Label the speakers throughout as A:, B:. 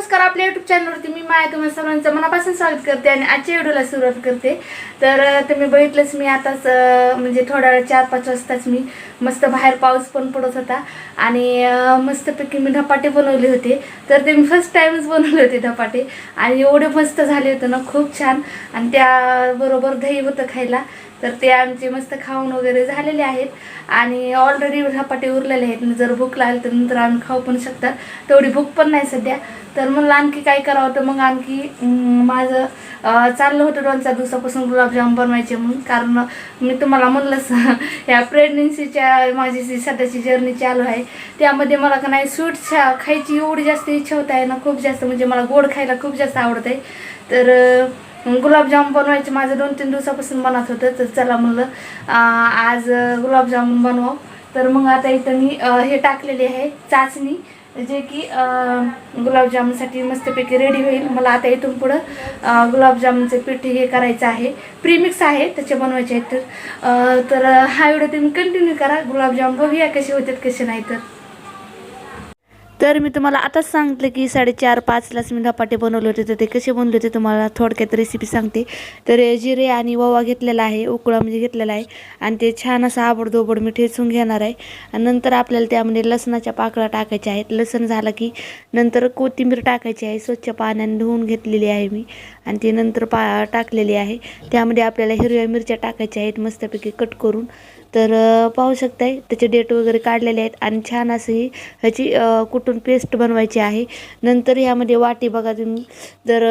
A: नमस्कार आपल्या युट्यूब चॅनलवरती मी माया तुम्हाला सर्वांचं मनापासून स्वागत करते आणि आजच्या व्हिडिओला सुरुवात करते. तर तुम्ही बघितलंच मी आताच म्हणजे थोड्या वेळ चार पाच वाजताच मी मस्त बाहेर पाऊस पण पडत होता आणि मस्तपैकी मी धपाटे बनवले होते. तर ते मी फर्स्ट टाईमच बनवले होते धपाटे आणि एवढे मस्त झाले होते ना खूप छान. आणि त्याबरोबर दही होतं खायला. तर ते आमचे मस्त खाऊन वगैरे झालेले आहेत. आणि ऑलरेडी झपाटे उरलेले आहेत. जर भूक लागली तर नंतर आम्ही खाऊ पण शकतात. तेवढी भूक पण नाही सध्या. तर मला आणखी काय करावं तर मग आणखी माझं चाललं होतं दोन चार दिवसापासून गुलाबजाम बनवायचे म्हणून. कारण मी तुम्हाला म्हणलंच या प्रेग्नेन्सीच्या माझी जी सध्याची जर्नी चालू आहे त्यामध्ये मला का नाही स्वीट खायची एवढी जास्त इच्छा होत आहे ना खूप जास्त. म्हणजे मला गोड खायला खूप जास्त आवडत आहे तर गुलाबजाम बनवायचे. माझं दोन तीन दिवसापासून बनत होतं तर चला म्हणलं आज गुलाबजामुन बनवावं. तर मग आता इथं मी हे टाकलेली आहे चाचणी जे की गुलाबजामुनसाठी मस्तपैकी रेडी होईल. मला आता इथून पुढं गुलाबजामुनचे पीठ हे करायचं आहे. प्रीमिक्स आहे त्याचे बनवायचे आहेत. तर तर हा व्हिडिओ तुम्ही कंटिन्यू करा. गुलाबजाम बघूया कसे होतात कसे नाही तर. तर मी तुम्हाला आताच सांगितलं की साडेचार पाचलाच मी धपाटे बनवले होते तर ते कसे बनवले होते तुम्हाला थोडक्यात रेसिपी सांगते. तर जिरे आणि ओवा घेतलेला आहे उकळा म्हणजे घेतलेला आहे आणि ते छान असं आबडधोबड मी ठेचून घेणार आहे. आणि नंतर आपल्याला त्यामध्ये लसणाच्या पाकळ्या टाकायच्या आहेत. लसण झालं की नंतर कोथिंबीर टाकायची आहे स्वच्छ पाण्याने धुवून घेतलेली आहे मी. आणि ती नंतर पा टाकलेली आहे. त्यामध्ये आपल्याला हिरव्या मिरच्या टाकायच्या आहेत मस्तपैकी कट करून. तर पाहू शकताय. त्याचे डेट वगैरे काढलेले आहेत आणि छान असं ही ह्याची कुठून पेस्ट बनवायची आहे. नंतर ह्यामध्ये वाटी बघा तुम्ही. तर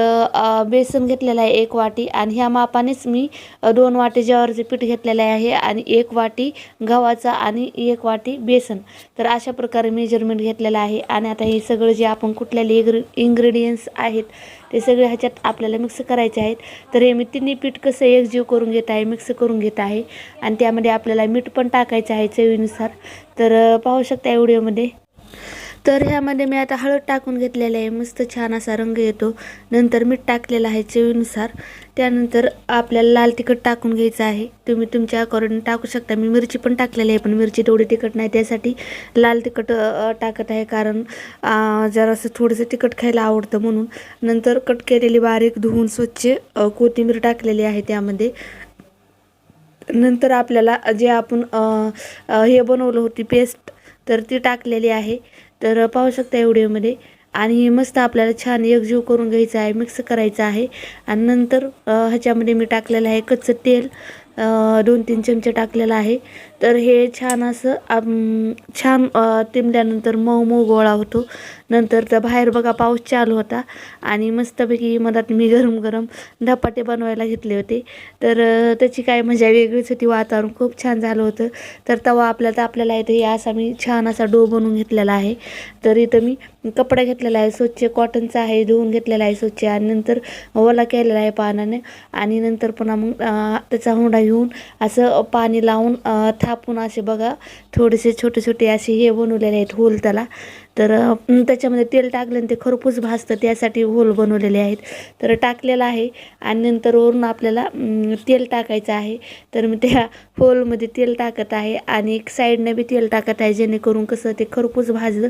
A: बेसन घेतलेलं आहे एक वाटी आणि ह्या मापानेच मी दोन वाटी ज्वारीचे पीठ घेतलेले आहे आणि एक वाटी गव्हाचा आणि एक वाटी बेसन. तर अशा प्रकारे मेजरमेंट घेतलेलं आहे. आणि आता हे सगळं जे आपण कुठल्याले इग्री इन्ग्रेडियंट्स आहेत ते सगळे ह्याच्यात आपल्याला मिक्स करायचे आहेत. तर हे मी तिन्ही पीठ कसं एकजीव करून घेत आहे मिक्स करून घेत आहे. आणि त्यामध्ये आपल्याला मीठ पण टाकायचं आहे चवीनुसार. तर पाहू शकता व्हिडिओमध्ये तर ह्यामध्ये मी आता हळद टाकून घेतलेलं आहे. मस्त छान असा रंग येतो. नंतर मीठ टाकलेलं आहे चवीनुसार. त्यानंतर आपल्याला लाल तिखट टाकून घ्यायचं आहे. तुम्ही तुमच्या अकॉर्डिंग टाकू शकता. मी मिरची पण टाकलेली आहे पण मिरची तेवढी तिखट नाही. त्यासाठी लाल तिखट टाकत आहे. कारण जरासं थोडंसं तिखट खायला आवडतं म्हणून. नंतर कट केलेली बारीक धुवून स्वच्छ कोथिंबीर टाकलेली आहे त्यामध्ये. नंतर आपल्याला जे आपण हे बनवलं होती पेस्ट तर ती टाकलेली आहे. तर पाहू शकता व्हिडिओमध्ये. आणि मस्त आपल्याला छान एकजीव करून घ्यायचं आहे मिक्स करायचं आहे. आणि नंतर ह्याच्यामध्ये मी टाकलेलं आहे कच्चं तेल. अ, दोन तीन चमचे टाकलेलं आहे. तर हे छान असं आम, छान तिंबल्यानंतर तिमल्यानंतर मऊ मऊ गोळा होतो. नंतर तर बाहेर बघा पाऊस चालू होता आणि मस्तपैकी मधात मी गरम गरम धपाटे बनवायला घेतले होते. तर त्याची काय मजा वेगळीच होती वातावरण खूप छान झालं होतं. तर तवा आपल्या तर आपल्याला इथे हे असा मी छान असा डो बनवून घेतलेला आहे. तर इथं मी कपडा घेतलेला आहे स्वच्छ कॉटनचा आहे धुवून घेतलेला आहे स्वच्छ आणि नंतर ओला केलेला आहे पाण्याने आणि नंतर पुन्हा मग त्याचा हुंडा घेऊन असं पाणी लावून था थापून असे बघा थोडेसे छोटे छोटे असे हे बनवलेले आहेत होल त्याला. तर त्याच्यामध्ये तेल टाकलं आणि ते खरपूस भाजतं त्यासाठी होल बनवलेले आहेत. तर टाकलेलं आहे आणि नंतर वरून आपल्याला तेल टाकायचं आहे. तर मी त्या होलमध्ये तेल टाकत आहे आणि एक साईडनं बी तेल टाकत आहे जेणेकरून कसं ते खरपूस भाजलं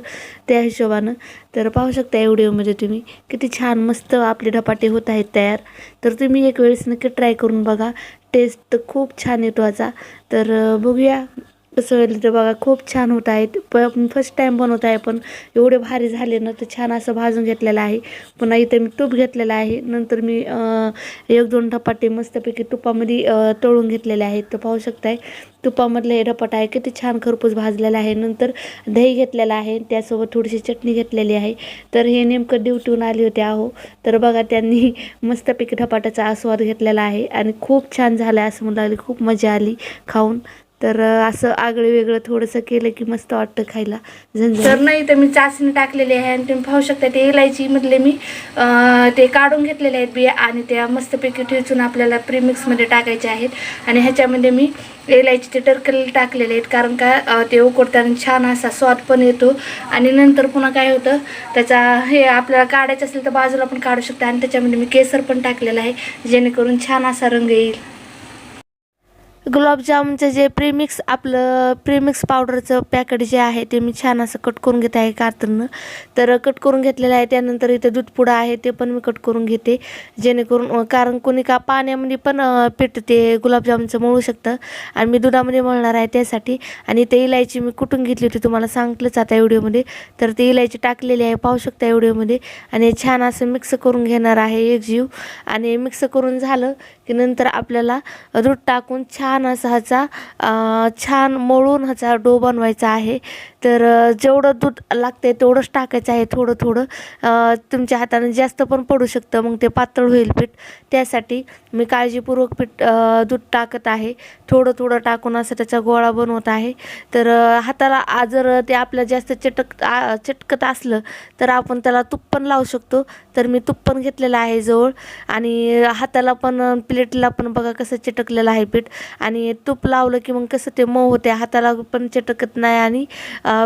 A: त्या हिशोबानं. तर पाहू शकता व्हिडिओमध्ये तुम्ही किती छान मस्त आपले धपाटे होत आहेत तयार. तर तुम्ही एक वेळेस नक्की ट्राय करून बघा. टेस्ट खूप छान येतो याचा. तर बघूया. कसं तर बघा खूप छान होत आहेत. प फर्स्ट टाईम बनवत आहे पण एवढे भारी झाले ना तर छान असं भाजून घेतलेलं आहे. पुन्हा इथे मी तूप घेतलेलं आहे. नंतर मी एक दोन धपाटे मस्तपैकी तुपामध्ये तळून घेतलेले आहेत. तर पाहू शकताय तुपामधलं हे धपाटा आहे किती छान खरपूस भाजलेला आहे. नंतर दही घेतलेलं आहे. त्यासोबत थोडीशी चटणी घेतलेली आहे. तर हे नेमकं ड्युटीहून आले होते आहो तर बघा त्यांनी मस्तपैकी धपाट्याचा आस्वाद घेतलेला आहे. आणि खूप छान झालं आहे असं म्हणू खूप मजा आली खाऊन. तर असं आगळं वेगळं थोडंसं केलं की मस्त वाटतं खायला. तर नाही तर मी चाचणी टाकलेली आहे आणि तुम्ही पाहू शकता ते इलायची मधले मी ते काढून घेतलेले आहेत बिया आणि त्या मस्तपैकी ठेचून आपल्याला प्रीमिक्समध्ये टाकायचे आहेत. आणि ह्याच्यामध्ये मी इलायची ते टरकल टाकलेले आहेत कारण का ते उकडताना छान असा स्वाद पण येतो. आणि नंतर पुन्हा काय होतं त्याचा हे आपल्याला काढायचं असेल तर बाजूला पण काढू शकता आणि त्याच्यामध्ये मी केसर पण टाकलेलं आहे जेणेकरून छान असा रंग येईल. गुलाबजामचं जे प्रीमिक्स आपलं प्रीमिक्स पावडरचं पॅकेट जे आहे ते मी छान असं कट करून घेत आहे कातरनं. तर कट करून घेतलेलं आहे त्यानंतर इथे दूधपुडा आहे ते पण मी कट करून घेते. जेणेकरून कारण कोणी का पाण्यामध्ये पण अं, पीठ ते गुलाबजामचं मळू शकतं. आणि मी दुधामध्ये मळणार आहे त्यासाठी. आणि ते इलायची मी कुठून घेतली होती तुम्हाला सांगितलंच आता व्हिडिओमध्ये. तर ती इलायची टाकलेली आहे पाहू शकता व्हिडिओमध्ये. आणि छान असं मिक्स करून घेणार आहे एक जीव आणि मिक्स करून झालं की नंतर आपल्याला दूध टाकून छान असा ह्याचा छान मळून ह्याचा डो बनवायचा आहे. तर जेवढं दूध लागते तेवढंच टाकायचं आहे थोडं थोडं तुमच्या हाताने जास्त पण पडू शकतं मग ते पातळ होईल पीठ. त्यासाठी मी काळजीपूर्वक पीठ दूध टाकत आहे. थोडं थोडं टाकून असं त्याचा गोळा बनवत आहे. तर हाताला जर ते आपल्या जास्त चटक चटकत असलं तर आपण त्याला तूप पण लावू शकतो. तर मी तूप पण घेतलेलं आहे जवळ. आणि हाताला पण प्लेटला पण बघा कसं चिटकलेलं आहे पीठ. आणि तूप लावलं की मग कसं ते मऊ होते हाताला पण चिटकत नाही आणि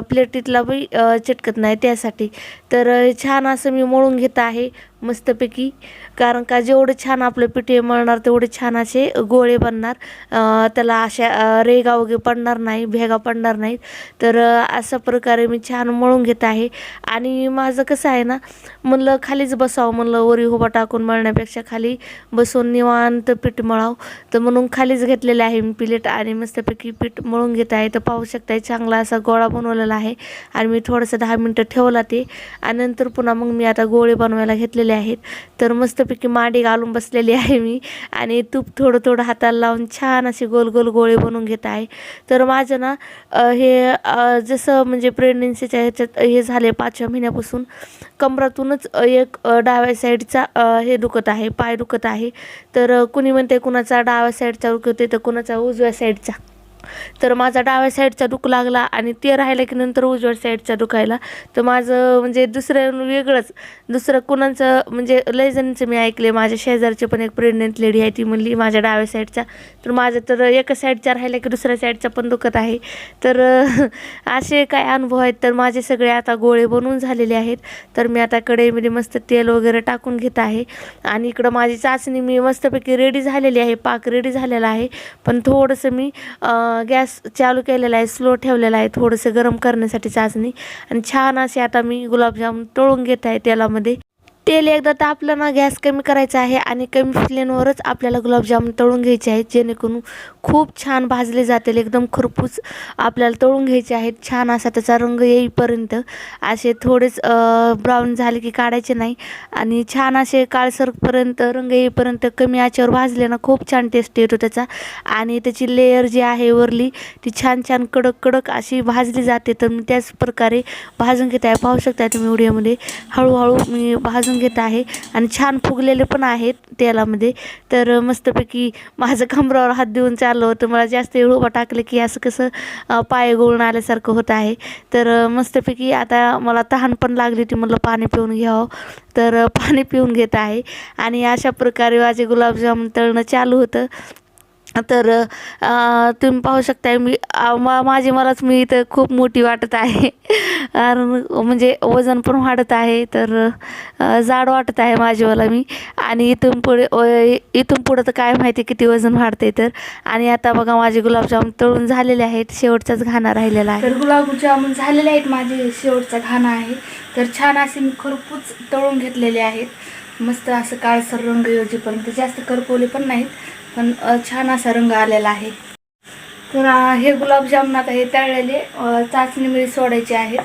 A: प्लेटीतला बी चटकत नाही त्यासाठी. तर छान असं मी मळून घेत आहे. मस्तपैकी. कारण का जेवढं छान आपलं पिठे मळणार तेवढे छान असे गोळे बनणार. त्याला अशा रेगा वगैरे पडणार नाही भेगा पडणार नाहीत. तर अशा प्रकारे मी छान मळून घेत आहे. आणि माझं कसं आहे ना म्हणलं खालीच बसावं म्हणलं वरी उभा टाकून मळण्यापेक्षा खाली बसून निवांत पीठ मळावं. तर म्हणून खालीच घेतलेलं आहे मी प्लेट आणि मस्तपैकी पीठ मळून घेत आहे. तर पाहू शकताय चांगला असा गोळा बनवलेला आहे. आणि मी थोडंसं दहा मिनटं ठेवला ते. आणि नंतर पुन्हा मग मी आता गोळे बनवायला घेतलेले आहेत. तर मस्तपैकी माडी घालून बसलेली आहे मी. आणि तूप थोडं थोडं हाताला लावून छान असे गोल गोल गोळे बनवून घेत आहे. तर माझं ना हे जसं म्हणजे प्रेग्नेन्सीच्या ह्याच्यात हे झाले पाचव्या महिन्यापासून कमरातूनच एक डाव्या साईडचा हे दुखत आहे पाय दुखत आहे. तर कुणी म्हणते कुणाचा डाव्या साईडचा दुखते तर कुणाचा उजव्या साईडचा. तर माझा डाव्या साईडचा दुख लागला आणि ते राहिलं की नंतर उजव्या साईडचा दुखायला तर माझं म्हणजे दुसरं वेगळंच दुसरं कुणाचं म्हणजे लयजणचं मी ऐकले माझ्या शेजारची पण एक प्रेग्नेंट लेडी आहे ती म्हणली माझ्या डाव्या साईडचा तर माझं तर एका साईडचा राहिला की दुसऱ्या साईडचा पण दुखत आहे. तर असे काय अनुभव आहेत. तर माझे सगळे आता गोळे बनवून झालेले आहेत. तर मी आता कढईमध्ये मस्त तेल वगैरे टाकून घेत आहे. आणि इकडं माझी चाचणी मी मस्तपैकी रेडी झालेली आहे. पाक रेडी झालेला आहे. पण थोडंसं मी आ, गॅस चालू केलेला आहे स्लो ठेवलेला आहे थोडंसं गरम करण्यासाठी चाचणी. आणि छान असे आता मी गुलाबजाम तळून घेत आहे तेलामध्ये. तेल एकदा तापलं ना गॅस कमी करायचा आहे आणि कमी फ्लेमवरच आपल्याला गुलाबजामुन तळून घ्यायचे आहेत जेणेकरून खूप छान भाजले जातील. एकदम खरपूस आपल्याला तळून घ्यायचे आहेत. छान असा त्याचा रंग येईपर्यंत असे थोडेच ब्राऊन झाले की काढायचे नाही. आणि छान असे काळसरपर्यंत रंग येईपर्यंत कमी आचेवर भाजले ना खूप छान टेस्ट येतो त्याचा. आणि त्याची लेयर जी आहे वरली ती छान छान कडक कडक अशी भाजली जाते. तर मी त्याच प्रकारे भाजून घेत. आहे पाहू शकता तुम्ही व्हिडिओमध्ये हळूहळू मी भाजून घेत आहे आणि छान फुगलेले पण आहेत तेलामध्ये. तर मस्तपैकी माझं कमरावर हात देऊन चाललं होतं. मला जास्त वेळ उभा टाकलं की असं कसं पाय गोळून आल्यासारखं होत आहे. तर मस्तपैकी आता मला तहान पण लागली होती. म्हटलं पाणी पिऊन घ्यावं. तर पाणी पिऊन घेत आहे. आणि अशा प्रकारे माझे गुलाबजाम तळणं चालू होतं. तर तुम्ही पाहू शकताय मी मा माझी मलाच मी इथं खूप मोठी वाटत आहे. कारण म्हणजे वजन पण वाढत आहे तर जाड वाटत आहे माझी मला मी. आणि इथून पुढे इथून पुढं तर काय माहिती किती वजन वाढते तर. आणि आता बघा माझे गुलाबजाम तळून झालेले आहेत शेवटचाच घाणा राहिलेला आहे.
B: तर गुलाबजामुन झालेले आहेत माझे शेवटचा घाणा आहे. तर छान असे मी खरपूच तळून घेतलेले आहेत. मस्त असं काळसर रंग योजेपर्यंत. जास्त करपवले पण नाहीत. पण छान असा रंग आलेला आहे. तर हे गुलाबजामुन आता हे तळलेले चाचणीमध्ये सोडायचे आहेत.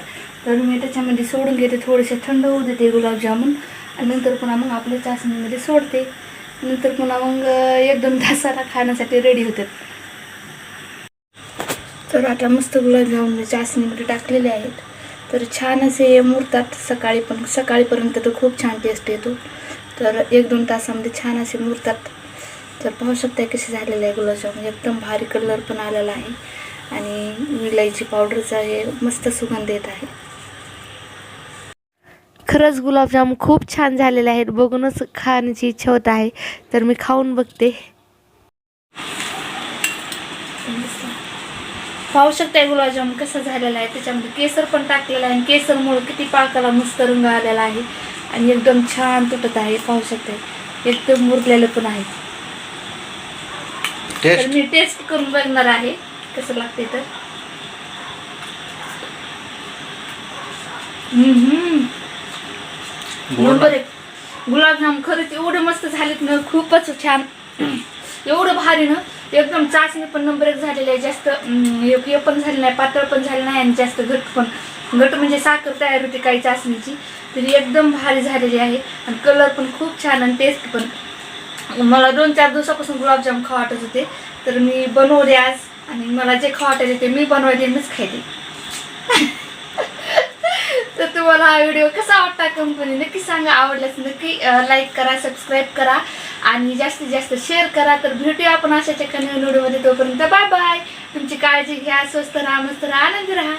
B: तर मी त्याच्यामध्ये सोडून घेते थोडेसे थंड होऊ देते गुलाबजामुन. आणि नंतर पुन्हा मग आपल्या चाचणीमध्ये सोडते. नंतर पुन्हा मग एक दोन तासाला खाण्यासाठी रेडी होतात तर आता मस्त गुलाबजामुन चाचणीमध्ये टाकलेले आहेत. तर छान असे मुरतात सकाळी पण. सकाळीपर्यंत तर खूप छान टेस्ट येतो. तर एक दोन तासामध्ये छान असे मुरतात. तर पाहू शकता कसे झालेले आहे गुलाबजामुन एकदम भारी कलर पण आलेला आहे. आणि इलायची पावडरचा हे मस्त सुगंध येत आहे.
A: खरंच गुलाबजाम खूप छान झालेले आहेत. बघूनच खाण्याची इच्छा होत आहे. तर मी खाऊन बघते.
B: पाहू शकताय गुलाबजामुन कसं झालेलं आहे. त्याच्यामध्ये केसर पण टाकलेलं आहे. आणि केसरमुळे किती पाकाला मस्त रंग आलेला आहे. आणि एकदम छान तुटत आहे. पाहू शकताय. एकदम मुरलेलं पण आहे. तर
C: टेस्ट
B: मी टेस्ट करून बघणार आहे कसं लागते तर. हम्म. नंबर एक. गुलाबजाम खरंच एवढे मस्त झालेत ना खूपच छान. एवढं भारी ना. एकदम चाचणी पण नंबर एक झालेली आहे. जास्त अं, हे पण झाले नाही पातळ पण झाले नाही आणि जास्त घट पण. घट म्हणजे साखर तयार होते काही चाचणीची. तरी एकदम भारी झालेली आहे. आणि कलर पण खूप छान आणि टेस्ट पण. मला दोन चार दिवसापासून गुलाबजाम खाऊ वाटत होते. तर मी बनवले आज आणि मला जे खाऊ वाटायचे ते मी बनवायचे मीच खायचे. तर तुम्हाला हा व्हिडिओ कसा वाटता कंपनी नक्की सांगा. आवडल्यास नक्की लाईक करा सबस्क्राईब करा आणि जास्तीत जास्त शेअर करा. तर भेटूया आपण अशाच्या नवीन व्हिडिओमध्ये. तोपर्यंत बाय बाय तुमची काळजी घ्या स्वस्त राहा मस्त राहा आनंदी राहा.